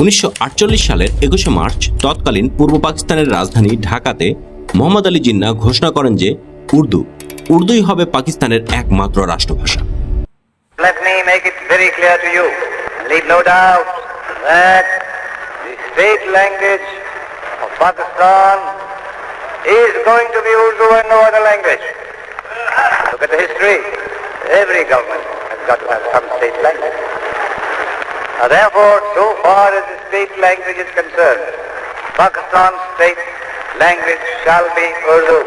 উনিশশো আটচল্লিশ সালের একুশে মার্চ তৎকালীন পূর্ব পাকিস্তানের রাজধানী ঢাকাতে মোহাম্মদ আলী জিন্না ঘোষণা করেন যে উর্দু উর্দুই হবে পাকিস্তানের একমাত্র রাষ্ট্রভাষা। Every government has got to have some state language. Now, therefore, so far as the state language is concerned, Pakistan's state language shall be Urdu.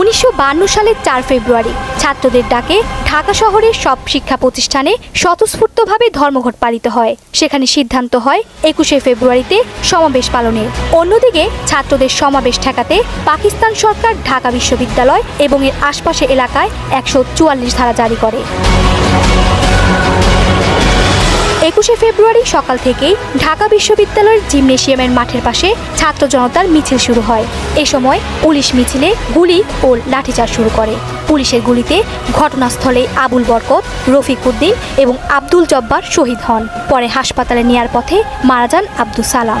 উনিশশো সালের চার ফেব্রুয়ারি ছাত্রদের ডাকে ঢাকা শহরের সব শিক্ষা প্রতিষ্ঠানে স্বতঃস্ফূর্তভাবে ধর্মঘট পালিত হয়। সেখানে সিদ্ধান্ত হয় একুশে ফেব্রুয়ারিতে সমাবেশ পালনের অন্যদিকে ছাত্রদের সমাবেশ ঠেকাতে পাকিস্তান সরকার ঢাকা বিশ্ববিদ্যালয় এবং এর আশপাশে এলাকায় একশো চুয়াল্লিশ ধারা জারি করে। একুশে ফেব্রুয়ারি সকাল থেকেই ঢাকা বিশ্ববিদ্যালয়ের জিমনেশিয়ামের মাঠের পাশে ছাত্র জনতার মিছিল শুরু হয়। এ সময় পুলিশ মিছিলে গুলি ও লাঠিচার্জ শুরু করে। পুলিশের গুলিতে ঘটনাস্থলে আবুল বরকত, রফিক উদ্দিন এবং আব্দুল জব্বার শহীদ হন। পরে হাসপাতালে নেয়ার পথে মারা যান আব্দুল সালাম।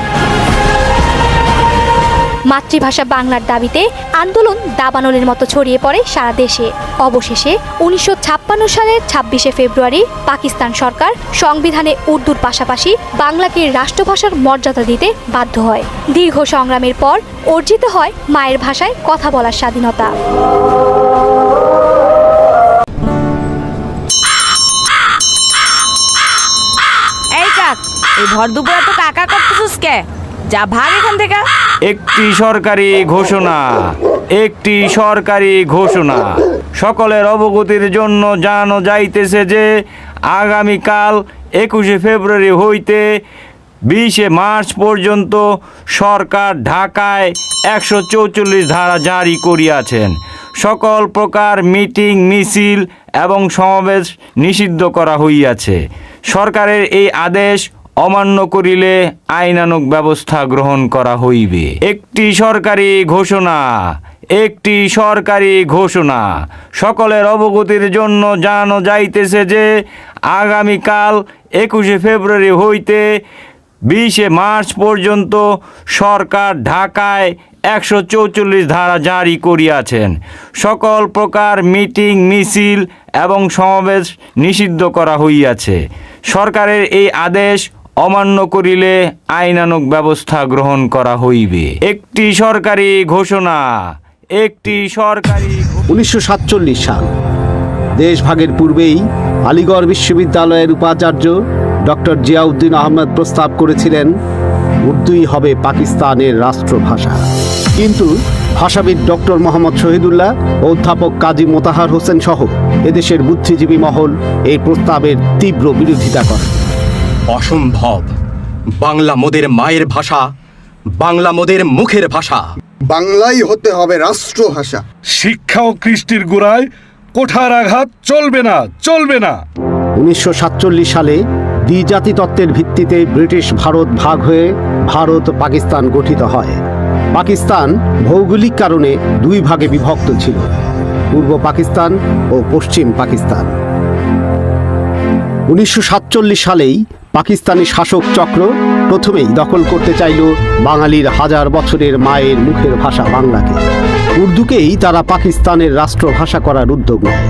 মাতৃভাষা বাংলার দাবিতে আন্দোলন দাবানলের মতো ছড়িয়ে পড়ে সারা দেশে। অবশেষে উনিশশো ছাপ্পান্ন সালের ছাব্বিশে ফেব্রুয়ারি পাকিস্তান সরকার সংবিধানে উর্দুর পাশাপাশি বাংলাকে রাষ্ট্রভাষার মর্যাদা দিতে বাধ্য হয়। দীর্ঘ সংগ্রামের পর অর্জিত হয় মায়ের ভাষায় কথা বলার স্বাধীনতা। এই ভর দুপুরে তো কাকা করতেছিস কে? যা ভাগ এখান থেকে। একটি সরকারি ঘোষণা, একটি সরকারি ঘোষণা। সকলের অবগতির জন্য জানো যাইতেছে যে, আগামীকাল একুশে ফেব্রুয়ারি হইতে বিশে মার্চ পর্যন্ত সরকার ঢাকায় একশো চৌচল্লিশ ধারা জারি করিয়াছেন। সকল প্রকার মিটিং, মিছিল এবং সমাবেশ নিষিদ্ধ করা হইয়াছে। সরকারের এই আদেশ অমান্য করিলে আইনানুক ব্যবস্থা গ্রহণ করা হইবে। একটি সরকারি ঘোষণা, একটি সরকারি ঘোষণা। সকলের অবগতির জন্য জানো যাইতেছে যে, আগামীকাল একুশে ফেব্রুয়ারি হইতে বিশে মার্চ পর্যন্ত সরকার ঢাকায় একশো চৌচল্লিশ ধারা জারি করিয়াছেন। সকল প্রকার মিটিং, মিছিল এবং সমাবেশ নিষিদ্ধ করা হইয়াছে। সরকারের এই আদেশ অমান্য করিলে আইনানুগ ব্যবস্থা গ্রহণ করা হইবে। একটি সরকারি ঘোষণা, একটি সরকারি উনিশশো সাতচল্লিশ সাল, দেশভাগের পূর্বেই আলিগড় বিশ্ববিদ্যালয়ের উপাচার্য ডক্টর জিয়াউদ্দিন আহমেদ প্রস্তাব করেছিলেন, উর্দুই হবে পাকিস্তানের রাষ্ট্রভাষা। কিন্তু ভাষাবিদ ডক্টর মোহাম্মদ শহীদুল্লাহ ও অধ্যাপক কাজী মোতাহার হোসেন সহ এদেশের বুদ্ধিজীবী মহল এই প্রস্তাবের তীব্র বিরোধিতা করে। অসম্ভব। বাংলা মোদের মায়ের ভাষা বাংলা মোদের মুখের ভাষা। বাংলাই হতে হবে রাষ্ট্রভাষা শিক্ষা ও কৃষ্টির গোড়ায় কোঠার আঘাত চলবে না চলবে না। উনিশশো সাতচল্লিশ সালে দ্বিজাতি তত্ত্বের ভিত্তিতে ব্রিটিশ ভারত ভাগ হয়ে ভারত পাকিস্তান গঠিত হয়। পাকিস্তান ভৌগোলিক কারণে দুই ভাগে বিভক্ত ছিল পূর্ব পাকিস্তান ও পশ্চিম পাকিস্তান। উনিশশো সাতচল্লিশ সালেই পাকিস্তানি শাসক চক্র প্রথমেই দখল করতে চাইল বাঙালির হাজার বছরের মায়ের মুখের ভাষা বাংলাকে। উর্দুকেই তারা পাকিস্তানের রাষ্ট্রভাষা করার উদ্যোগ নেয়।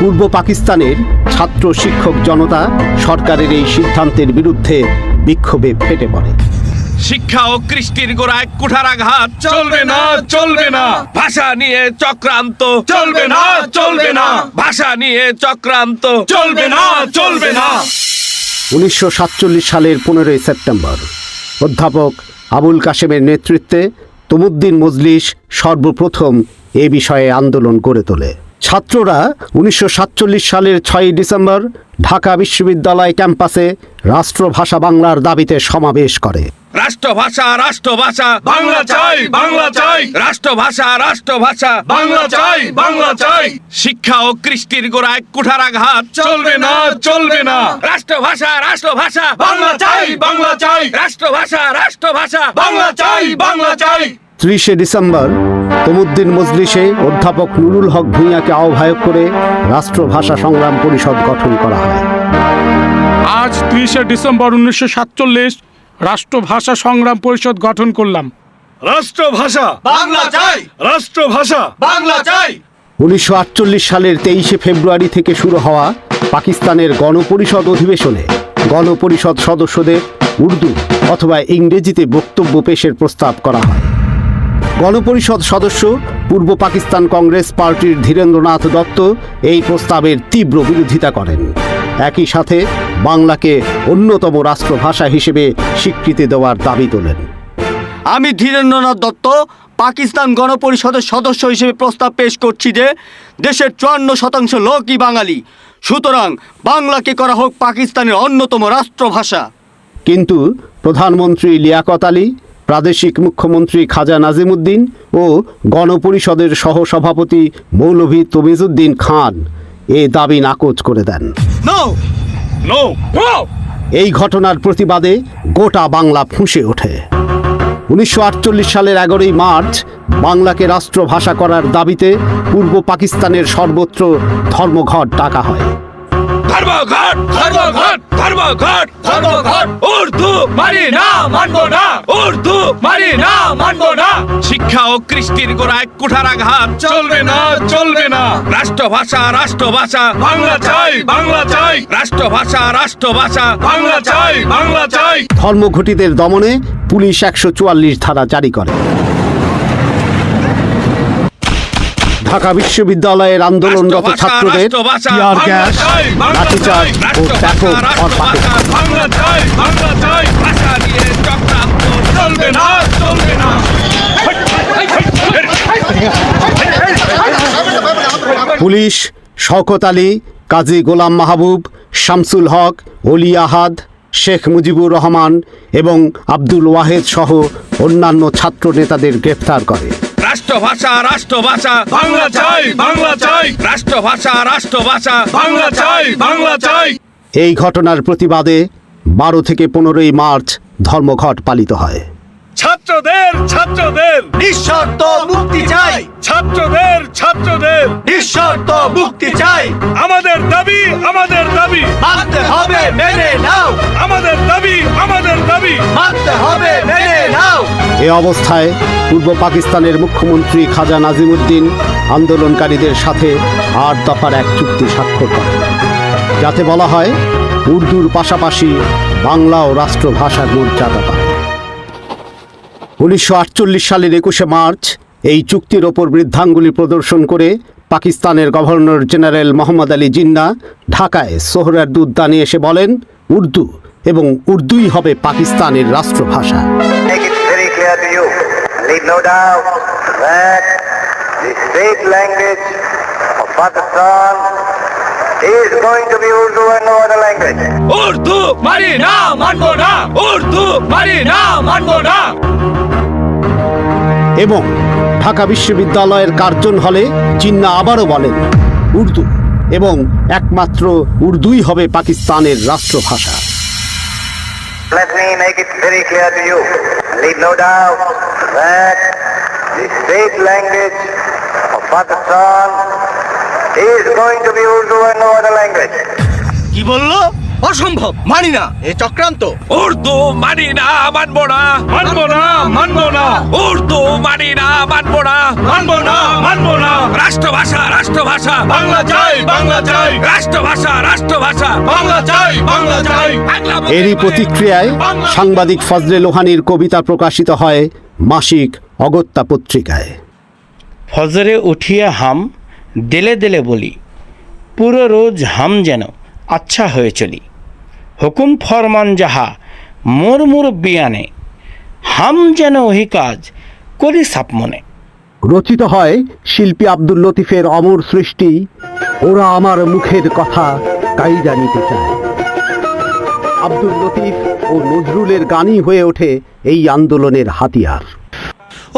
পূর্ব পাকিস্তানের ছাত্র শিক্ষক জনতা সরকারের এই সিদ্ধান্তের বিরুদ্ধে বিক্ষোভে ফেটে পড়ে। শিক্ষা ও কৃষ্টির গোড়ায় কুঠার আঘাত চলবে না চলবে না। ভাষা নিয়ে চক্রান্ত, চলবে না চলবে না। ভাষা নিয়ে চক্রান্ত, চলবে না চলবে না। উনিশশো সাতচল্লিশ সালের পনেরোই সেপ্টেম্বর। অধ্যাপক আবুল কাশেমের নেতৃত্বে তমুদ্দিন মজলিস সর্বপ্রথম এ বিষয়ে আন্দোলন গড়ে তোলে। ছাত্ররা উনিশশো সাতচল্লিশ সালের ছয়ই ডিসেম্বর ঢাকা বিশ্ববিদ্যালয় ক্যাম্পাসে রাষ্ট্রভাষা বাংলার দাবিতে সমাবেশ করে। রাষ্ট্রভাষা রাষ্ট্রভাষা। বাংলা চাই বাংলা চাই। রাষ্ট্রভাষা রাষ্ট্রভাষা। বাংলা চাই বাংলা চাই। শিক্ষা ও কৃষ্টির গোড়ায় কুঠার আঘাত চলবে না চলবে না। রাষ্ট্রভাষা রাষ্ট্রভাষা। বাংলা চাই বাংলা চাই। রাষ্ট্রভাষা রাষ্ট্রভাষা। বাংলা চাই বাংলা চাই। ত্রিশে ডিসেম্বর তমুদ্দিন মজলিসে অধ্যাপক নুরুল হক ভূঁইয়াকে আহ্বায়ক করে রাষ্ট্রভাষা সংগ্রাম পরিষদ গঠন করা হয়। আজ আজ ত্রিশে ডিসেম্বর উনিশশো সাতচল্লিশ রাষ্ট্রভাষা সংগ্রাম পরিষদ গঠন করলাম। রাষ্ট্রভাষা। বাংলা চাই। রাষ্ট্রভাষা। বাংলা চাই। উনিশশো আটচল্লিশ সালের তেইশে ফেব্রুয়ারি থেকে শুরু হওয়া পাকিস্তানের গণপরিষদ অধিবেশনে গণপরিষদ সদস্যদের উর্দু অথবা ইংরেজিতে বক্তব্য পেশের প্রস্তাব করা হয়। গণপরিষদ সদস্য পূর্ব পাকিস্তান কংগ্রেস পার্টির ধীরেন্দ্রনাথ দত্ত এই প্রস্তাবের তীব্র বিরোধিতা করেন। একই সাথে বাংলাকে অন্যতম রাষ্ট্রভাষা হিসেবে স্বীকৃতি দেওয়ার দাবি তোলেন। আমি ধীরেন্দ্রনাথ দত্ত পাকিস্তান গণপরিষদের সদস্য হিসেবে প্রস্তাব পেশ করছি যে দেশের চুয়ান্ন শতাংশ লোকই বাঙালি। সুতরাং বাংলাকে করা হোক পাকিস্তানের অন্যতম রাষ্ট্রভাষা। কিন্তু প্রধানমন্ত্রী লিয়াকত আলী প্রাদেশিক মুখ্যমন্ত্রী খাজা নাজিমুদ্দিন ও গণপরিষদের সহসভাপতি মৌলভী তমিজুদ্দিন খান এ দাবি নাকচ করে দেন। নো নো এই ঘটনার প্রতিবাদে গোটা বাংলা ফুঁসে ওঠে। উনিশশো আটচল্লিশ সালের এগারোই মার্চ বাংলাকে রাষ্ট্রভাষা করার দাবিতে পূর্ব পাকিস্তানের সর্বত্র ধর্মঘট ডাকা হয়। ধর্মঘট ধর্মঘট ধর্মঘট ধর্মঘট। উর্দু মানি না, মানবো না। উর্দু মানি না, মানবো না। শিক্ষা ও কৃষ্টির গোড়ায় কুঠারাঘাত। চলবে না চলবে না। রাষ্ট্রভাষা রাষ্ট্রভাষা। বাংলা চাই বাংলা চাই। রাষ্ট্রভাষা রাষ্ট্রভাষা। বাংলা চাই বাংলা চাই। ধর্মঘটিদের দমনে পুলিশ একশো চুয়াল্লিশ ধারা জারি করে। ঢাকা বিশ্ববিদ্যালয়ের আন্দোলনরত ছাত্রদের টিয়ার গ্যাস লাঠিচার্জ ও ব্যাপক পুলিশ শওকত আলী কাজী গোলাম মাহবুব শামসুল হক অলি আহাদ শেখ মুজিবুর রহমান এবং আব্দুল ওয়াহেদ সহ অন্যান্য ছাত্র নেতাদের গ্রেফতার করে। রাষ্ট্রভাষা রাষ্ট্রভাষা। বাংলা চাই বাংলা চাই। রাষ্ট্রভাষা রাষ্ট্রভাষা। বাংলা চাই বাংলা চাই। এই ঘটনার প্রতিবাদে বারো থেকে পনেরোই মার্চ ধর্মঘট পালিত হয়। ছাত্রদের ছাত্রদের। নিঃশর্ত মুক্তি চাই। ছাত্রদের ছাত্রদের। নিঃশর্ত মুক্তি চাই। আমাদের দাবি আমাদের দাবি। মানতে হবে মেনে নাও। আমাদের দাবি আমাদের দাবি। মানতে হবে এ অবস্থায় পূর্ব পাকিস্তানের মুখ্যমন্ত্রী খাজা নাজিমুদ্দিন আন্দোলনকারীদের সাথে আট দফার এক চুক্তি স্বাক্ষর করেন। যাতে বলা হয়, উর্দুর পাশাপাশি বাংলা ও রাষ্ট্রভাষার মর্যাদা পাবে উনিশশো আটচল্লিশ সালের একুশে মার্চ এই চুক্তির ওপর বৃদ্ধাঙ্গুলি প্রদর্শন করে পাকিস্তানের গভর্নর জেনারেল মোহাম্মদ আলী জিন্না ঢাকায় সোহরার উদ্যানে এসে বলেন, উর্দু এবং উর্দুই হবে পাকিস্তানের রাষ্ট্রভাষা। Clear to you, leave no doubt that the state language of Pakistan is going to be Urdu and no other language. মানি না উর্দু মানি না মানবো না এবং ঢাকা বিশ্ববিদ্যালয়ের কার্জন হলে জিন্না আবারও বলেন উর্দু এবং একমাত্র উর্দুই হবে পাকিস্তানের রাষ্ট্রভাষা Let me make it very clear to you, leave no doubt that the state language of Pakistan is going to be Urdu and no other language. কি বললো অসম্ভব। মানি না। এ চক্রান্ত। উর্দু মানি না মানবো না। মানবো না মানবো না। উর্দু মানি না মানবো না। মানবো না মানবো না। রাষ্ট্রভাষা রাষ্ট্রভাষা। বাংলা চাই বাংলা চাই। রাষ্ট্রভাষা রাষ্ট্রভাষা। বাংলা চাই বাংলা চাই। এরই প্রতিক্রিয়ায় সাংবাদিক ফজলে লোহানির কবিতা প্রকাশিত হয় মাসিক অগত্যা পত্রিকায়। ফজরে উঠিয়ে হাম দেলে দেলে বলি পুরো রোজ হাম যেন আচ্ছা হয়ে চলি। হুকুম ফরমান যাহা, মোর মোর বিয়ানে হাম যেন ওহি কাজ করি সাপমনে রচিত হয় শিল্পী আব্দুল লতিফের অমর সৃষ্টি, ওরা আমার মুখের কথা তাই জানিতে চায়। আব্দুল লতিফ ও নজরুলের গানই হয়ে ওঠে এই আন্দোলনের হাতিয়ার।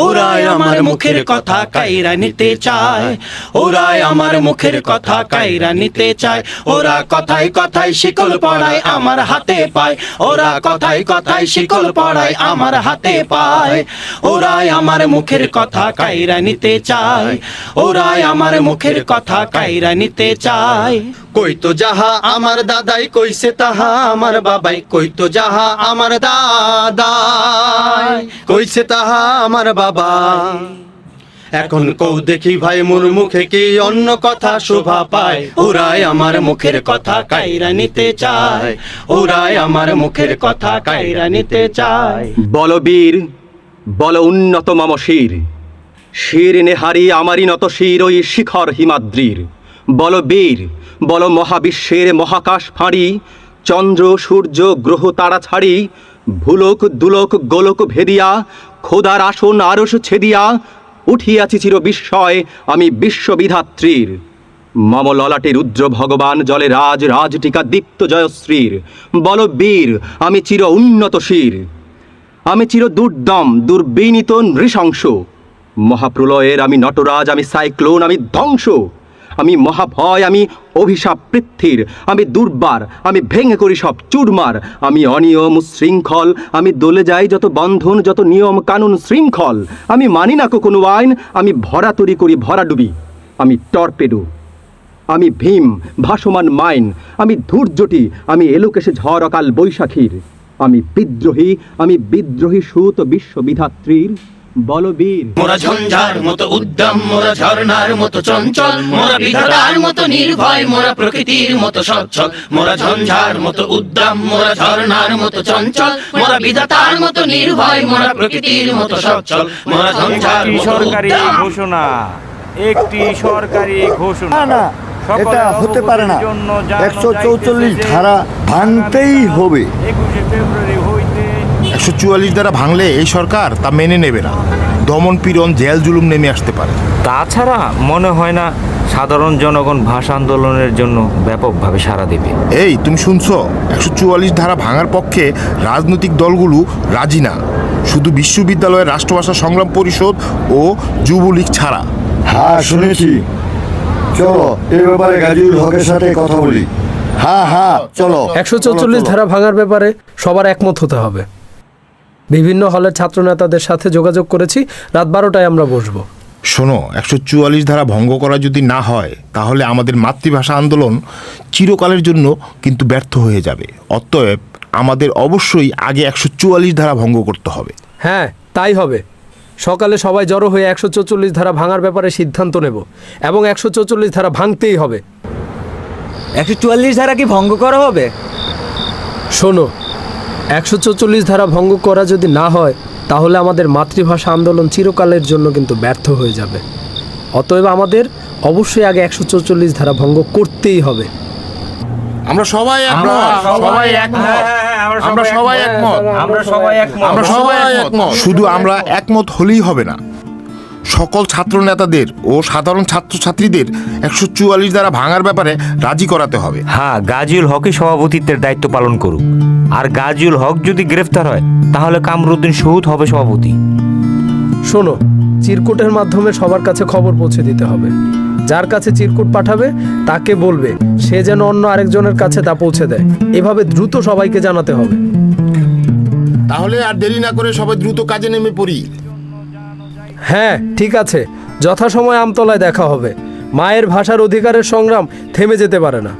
ওরাই আমার মুখের কথা কাইরা নিতে চায়। ওরাই আমার মুখের কথা কাইরা নিতে চায়। ওরা কথাই কথায় শিকল পড়ায় আমার হাতে পায়। ওরা কথাই কথায় শিকল পড়ায় আমার হাতে পায়। ওরাই আমার মুখের কথা কাইরা নিতে চায়। ওরাই আমার মুখের কথা কাইরা নিতে চায়। কইতো যাহা আমার দাদাই কইছে, তাহা আমার বাবাই। কইতো যাহা আমার দাদাই কইছে, তাহা আমার বাবা এখন কৌ দেখি ভাই, মোর মুখে কি অন্য কথা শোভা পায়? ওরাই আমার মুখের কথা কাইরা নিতে চায়। ওরাই আমার মুখের কথা কাইরা নিতে চায়। বল বীর, বল উন্নত মম শির শির নেহারি আমারই নত শির, ওই শিখর হিমাদ্রির। বল বীর, বল মহাবিশ্বের মহাকাশ ফাঁড়ি, চন্দ্র, সূর্য, গ্রহ, তারা ছাড়ি, ভুলক, দুলোক, গোলক ভেদিয়া, খোদার আসন আরস ছেদিয়া, উঠিয়াছি চির বিস্ময় আমি বিশ্ববিধাত্রীর। মম ললাটে রুদ্র ভগবান জলে রাজ রাজটিকা দীপ্ত জয়শ্রীর। বল বীর, আমি চির উন্নত শির। আমি চির দুর্দম, দুর্বিনীত নৃশংস। মহাপ্রলয়ের আমি নটরাজ, আমি সাইক্লোন, আমি ধ্বংস। আমি মহাভয়, আমি অভিশাপ পৃথ্বীর, আমি দুর্বার, আমি ভেঙে করি সব চুরমার, আমি অনিয়ম শৃঙ্খল, আমি দলে যাই যত বন্ধন, যত নিয়ম কানুন শৃঙ্খল, আমি মানি না কোনো আইন, আমি ভরা তরি করি ভরা ডুবি, আমি টর্পেডো, আমি ভীম, ভাসমান মাইন, আমি ধূর্যটি আমি এলোকেশে ঝড় অকাল বৈশাখীর, আমি বিদ্রোহী আমি বিদ্রোহী সুত বিশ্ববিধাত্রীর বলবীর মোরা ঝঞ্ঝার মতো উদ্যম মোরা ঝর্ণার মতো চঞ্চল মোরা বিধাতার মতো নির্ভয় মোরা প্রকৃতির মতো সচ্ছল মোরা ঝঞ্ঝার মতো উদ্যম মোরা ঝর্ণার মতো চঞ্চল মোরা বিধাতার মতো নির্ভয় মোরা প্রকৃতির মতো সচ্ছল মোরা ঝঞ্ঝার মতো সরকারি ঘোষণা একটি সরকারি ঘোষণা না এটা হতে পারে না। একশো চৌচল্লিশ ধারা ভাঙতেই হবে। একুশে ফেব্রুয়ারি একশো চুয়াল্লিশ দ্বারা ভাঙলে এই সরকার তা মেনে নেবে না। দমন পীড়ন জেল জুলুম নেমে আসতে পারে। তাছাড়া মনে হয় না সাধারণ জনগণ ভাষা আন্দোলনের জন্য ব্যাপকভাবে সাড়া দেবে। এই তুমি শুনছো? একশো চুয়াল্লিশ ধারা ভাঙার পক্ষে রাজনৈতিক দলগুলো রাজি না। শুধু বিশ্ববিদ্যালয়ের রাষ্ট্রভাষা সংগ্রাম পরিষদ ও যুবলীগ ছাড়া। হ্যাঁ শুনেছি। চলো এ ব্যাপারে গাজীউল হকের সাথে কথা বলি। হ্যাঁ হ্যাঁ চলো। একশো চৌচল্লিশ ধারা ভাঙার ব্যাপারে সবার একমত হতে হবে। বিভিন্ন হলের ছাত্রনেতাদের সাথে যোগাযোগ করেছি। রাত বারোটায় আমরা বসবো। শোনো একশো চুয়াল্লিশ ধারা ভঙ্গ করা যদি না হয় তাহলে আমাদের মাতৃভাষা আন্দোলন চিরকালের জন্য কিন্তু ব্যর্থ হয়ে যাবে। অতএব আমাদের অবশ্যই আগে একশো চুয়াল্লিশ ধারা ভঙ্গ করতে হবে। হ্যাঁ তাই হবে। সকালে সবাই জড়ো হয়ে একশো চৌচল্লিশ ধারা ভাঙার ব্যাপারে সিদ্ধান্ত নেব এবং একশো চৌচল্লিশ ধারা ভাঙতেই হবে। একশো চুয়াল্লিশ ধারা কি ভঙ্গ করা হবে? শোনো একশো চৌচল্লিশ ধারা ভঙ্গ করা যদি না হয় তাহলে আমাদের মাতৃভাষা আন্দোলন চিরকালের জন্য কিন্তু ব্যর্থ হয়ে যাবে। অতএব আমাদের অবশ্যই আগে একশো চৌচল্লিশ ধারা ভঙ্গ করতেই হবে। আমরা সবাই একমত। সবাই একমত। আমরা সবাই একমত। আমরা সবাই একমত। আমরা সবাই একমত। শুধু আমরা একমত হলেই হবে না। সকল ছাত্র নেতাদের ও সাধারণ ছাত্রছাত্রীদের একশো চুয়াল্লিশ দ্বারা ভাঙার ব্যাপারে রাজি করাতে হবে। হ্যাঁ গাজীউল হকই সভাপতিত্বের দায়িত্ব পালন করুক। আর গাজীউল হক যদি গ্রেফতার হয় তাহলে কামরুদ্দিন শহুদ হবে সভাপতি। শোনো চিরকুটের মাধ্যমে সবার কাছে খবর পৌঁছে দিতে হবে। যার কাছে চিরকুট পাঠাবে তাকে বলবে সে যেন অন্য আরেকজনের কাছে তা পৌঁছে দেয়। এভাবে দ্রুত সবাইকে জানাতে হবে। তাহলে আর দেরি না করে সবাই দ্রুত কাজে নেমে পড়ি। হ্যাঁ ঠিক আছে। যথাসময় আমতলায় দেখা হবে। মায়ের ভাষার অধিকারের সংগ্রাম থেমে যেতে পারে না।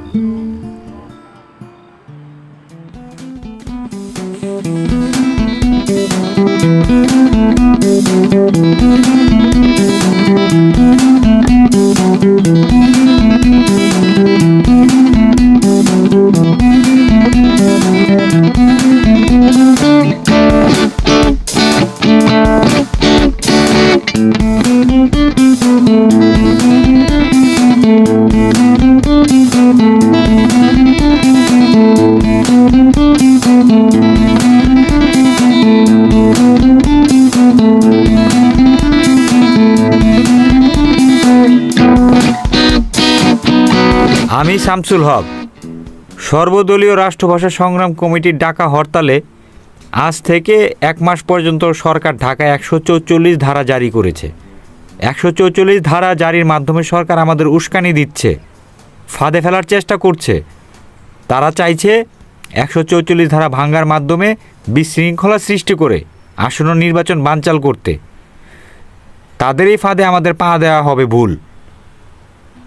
আমি শামসুল হক। সর্বদলীয় রাষ্ট্রভাষা সংগ্রাম কমিটির ডাকা হরতালে আজ থেকে এক মাস পর্যন্ত সরকার ঢাকায় একশো চৌচল্লিশ ধারা জারি করেছে। একশো চৌচল্লিশ ধারা জারির মাধ্যমে সরকার আমাদের উস্কানি দিচ্ছে, ফাঁদে ফেলার চেষ্টা করছে। তারা চাইছে একশো চৌচল্লিশ ধারা ভাঙ্গার মাধ্যমে বিশৃঙ্খলা সৃষ্টি করে আসন্ন নির্বাচন বানচাল করতে। তাদের এই ফাঁদে আমাদের পা দেওয়া হবে ভুল।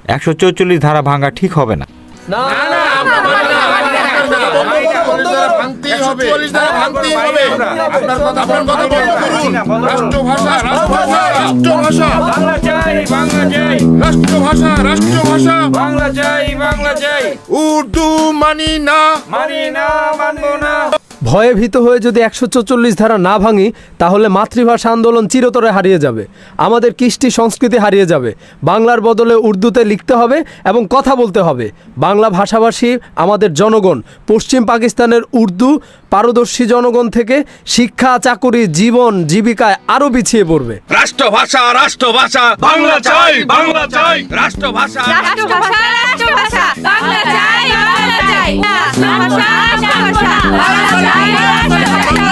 একশো চৌচল্লিশ ধারা ভাঙ্গা ঠিক হবে না। রাষ্ট্রভাষা। বাংলা চাই বাংলা চাই। রাষ্ট্রভাষা রাষ্ট্রভাষা। বাংলা চাই বাংলা চাই। উর্দু মানি না। মানি না মানবো না। ভয়ে ভীত হয়ে যদি একশো চল্লিশ ধারা না ভাঙি, তাহলে মাতৃভাষা আন্দোলন চিরতরে হারিয়ে যাবে। আমাদের কৃষ্টি সংস্কৃতি হারিয়ে যাবে। বাংলার বদলে উর্দুতে লিখতে হবে এবং কথা বলতে হবে। বাংলা ভাষাভাষী আমাদের জনগণ, পশ্চিম পাকিস্তানের উর্দু পারদর্শী জনগণ থেকে শিক্ষা চাকুরি জীবন জীবিকায় আরও পিছিয়ে পড়বে। রাষ্ট্রভাষা রাষ্ট্রভাষা বাংলা চাই বাংলা চাই। রাষ্ট্রভাষা রাষ্ট্রভাষা রাষ্ট্রভাষা বাংলা চাই বাংলা চাই। রাষ্ট্রভাষা রাষ্ট্রভাষা বাংলা চাই। রাষ্ট্রভাষা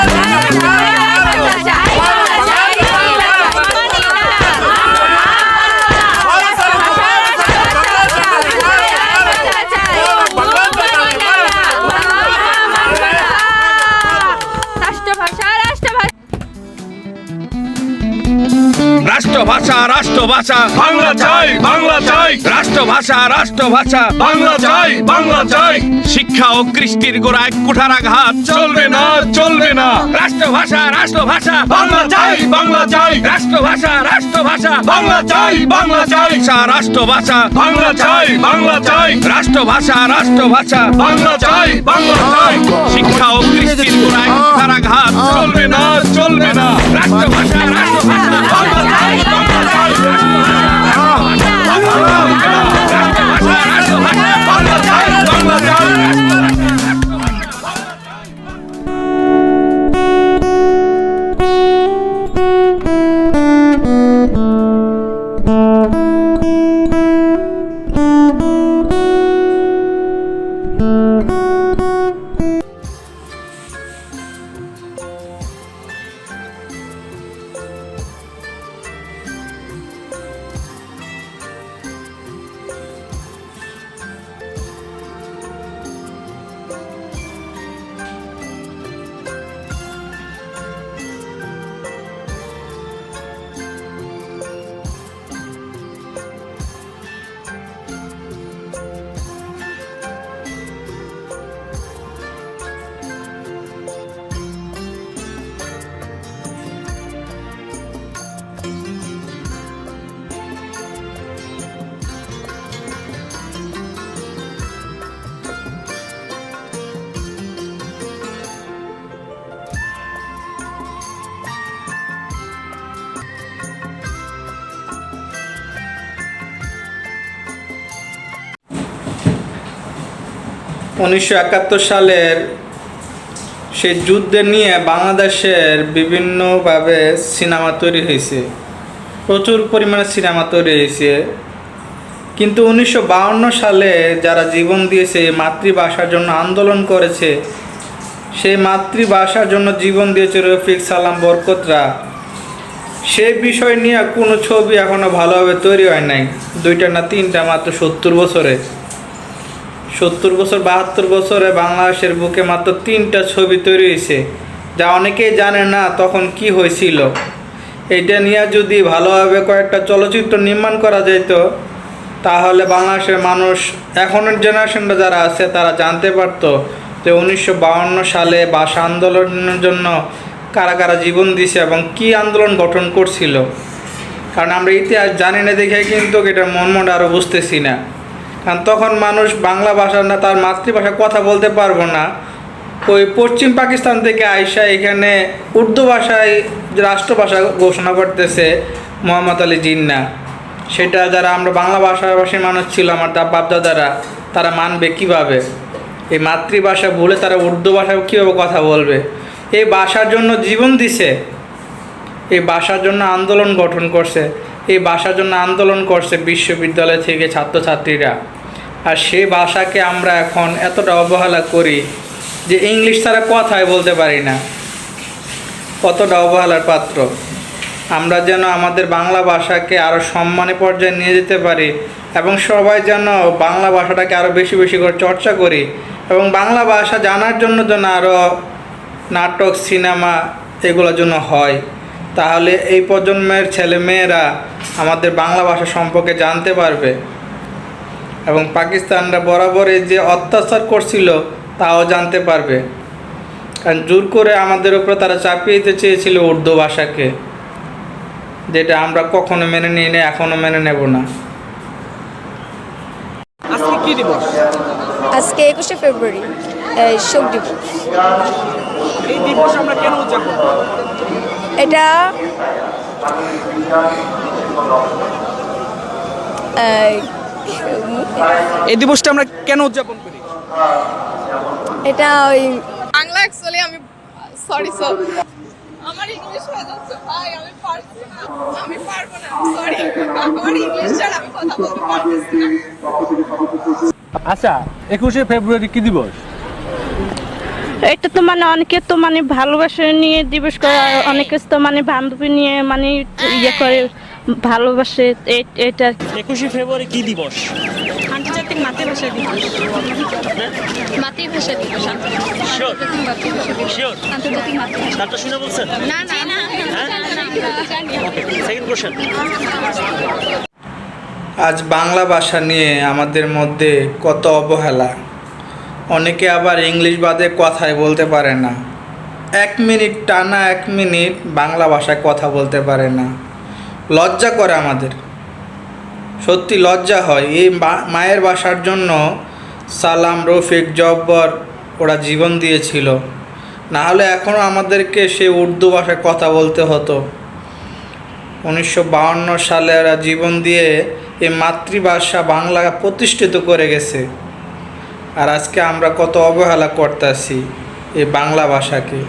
রাষ্ট্রভাষা রাষ্ট্রভাষা বাংলা চাই বাংলা চাই। রাষ্ট্রভাষা রাষ্ট্রভাষা বাংলা চাই বাংলা চাই। শিক্ষা ও কৃষ্টির গোড়ায় কুঠারাঘাত। চলবে না চলবে না। রাষ্ট্রভাষা রাষ্ট্রভাষা বাংলা চাই বাংলা চাই। রাষ্ট্রভাষা রাষ্ট্রভাষা বাংলা চাই বাংলা চাই। রাষ্ট্রভাষা বাংলা চাই বাংলা চাই। রাষ্ট্রভাষা রাষ্ট্রভাষা বাংলা চাই বাংলা চাই। উনিশশো একাত্তর সালের সেই যুদ্ধে নিয়ে বাংলাদেশের বিভিন্নভাবে সিনেমা তৈরি হয়েছে। প্রচুর পরিমাণে সিনেমা তৈরি হয়েছে। কিন্তু উনিশশো সালে যারা জীবন দিয়েছে মাতৃভাষার জন্য আন্দোলন করেছে, সেই মাতৃভাষার জন্য জীবন দিয়েছে রফিক সালাম বরকতরা। সেই বিষয় নিয়ে কোনো ছবি এখনও ভালোভাবে তৈরি হয় নাই। দুইটা না তিনটা মাত্র সত্তর বছরে। সত্তর বছর, বাহাত্তর বছরে বাংলাদেশের বুকে মাত্র তিনটা ছবি তৈরি হয়েছে, যা অনেকেই জানে না তখন কি হয়েছিল। এটা নিয়ে যদি ভালোভাবে কয়েকটা চলচ্চিত্র নির্মাণ করা যেত তাহলে বাংলাদেশের মানুষ, এখনের জেনারেশনটা যারা আছে, তারা জানতে পারতো যে উনিশশো সালে ভাষা আন্দোলনের জন্য কারা কারা জীবন দিছে এবং কি আন্দোলন গঠন করছিল। কারণ আমরা ইতিহাস জানি না দেখে কিন্তু এটা মন মনে আরও বুঝতেছি না। কারণ তখন মানুষ বাংলা ভাষা না, তার মাতৃভাষা কথা বলতে পারব না। ওই পশ্চিম পাকিস্তান থেকে আইসা এখানে উর্দু ভাষায় রাষ্ট্রভাষা ঘোষণা করতেছে মোহাম্মদ আলী জিন্না। সেটা যারা আমরা বাংলা ভাষাভাষী মানুষ ছিল, আমার বাপদাদারা, তারা মানবে কীভাবে? এই মাতৃভাষা ভুলে তারা উর্দু ভাষায় কীভাবে কথা বলবে? এই ভাষার জন্য জীবন দিছে। এই ভাষার জন্য আন্দোলন গঠন করছে। এই ভাষার জন্য আন্দোলন করছে বিশ্ববিদ্যালয় থেকে ছাত্রছাত্রীরা। আর সে ভাষাকে আমরা এখন এতটা অবহেলা করি যে ইংলিশ ছাড়া কথাই বলতে পারি না। কতটা অবহেলার পাত্র। আমরা যেন আমাদের বাংলা ভাষাকে আরও সম্মানী পর্যায়ে নিয়ে যেতে পারি এবং সবাই যেন বাংলা ভাষাটাকে আরও বেশি বেশি করে চর্চা করি এবং বাংলা ভাষা জানার জন্য যেন আরও নাটক, সিনেমা এগুলোর জন্য হয়। তাহলে এই প্রজন্মের ছেলে মেয়েরা আমাদের বাংলা ভাষা সম্পর্কে জানতে পারবে। এবং পাকিস্তানরা বরাবরই যে অত্যাচার করছিল তাও জানতে পারবে। কারণ জোর করে আমাদের উপরে তারা চাপিয়ে দিতে চেয়েছিল উর্দু ভাষাকে যেটা আমরা কখনো মেনে নিই না এখনও মেনে নেব না। আজকে কি দিবস? আজকে একুশে ফেব্রুয়ারি শোক দিবস। এই দিবস আমরা কেন উদযাপন করি? এটা এই, দিবসটা আমরা কেন উদযাপন করি? এটা ওই বাংলা অ্যাকচুয়ালি আমি সরি সর আমার ইংলিশ হয়ে যাচ্ছে ভাই আমি পারছি না আমি পারব না সরি আমার ইংলিশ ছাড়া আমি কথা বলতে পারছি না। আচ্ছা একুশে ফেব্রুয়ারি কি দিবস? এটা তো মানে অনেকে তো মানে ভালোবাসা নিয়ে দিবস করে আর অনেকে তো মানে বান্ধবী নিয়ে মানে ইয়ে করে ভালোবাসে এটা একুশে ফেব্রুয়ারি কি দিবস আন্তর্জাতিক মাতৃভাষা দিবস মাতৃভাষা দিবস আন্তর্জাতিক মাতৃভাষা দিবস আন্তর্জাতিক মাতৃভাষা তারটা শুনে বলছেন না না না সেকেন্ড কোশ্চেন আজ বাংলা ভাষা নিয়ে আমাদের মধ্যে কত অবহেলা অনেকে আবার ইংলিশ বাদে কথাই বলতে পারে না। এক মিনিট টানা এক মিনিট বাংলা ভাষায় কথা বলতে পারে না। লজ্জা করে আমাদের। সত্যি লজ্জা হয়। এই মায়ের ভাষার জন্য সালাম, রফিক, জব্বর ওরা জীবন দিয়েছিল। না হলে এখনও আমাদেরকে সে উর্দু ভাষায় কথা বলতে হতো। উনিশশো সালে এরা জীবন দিয়ে এই মাতৃভাষা বাংলা প্রতিষ্ঠিত করে গেছে। আর আজকে আমরা কত অবহেলা করতেছি এই বাংলা ভাষাকে।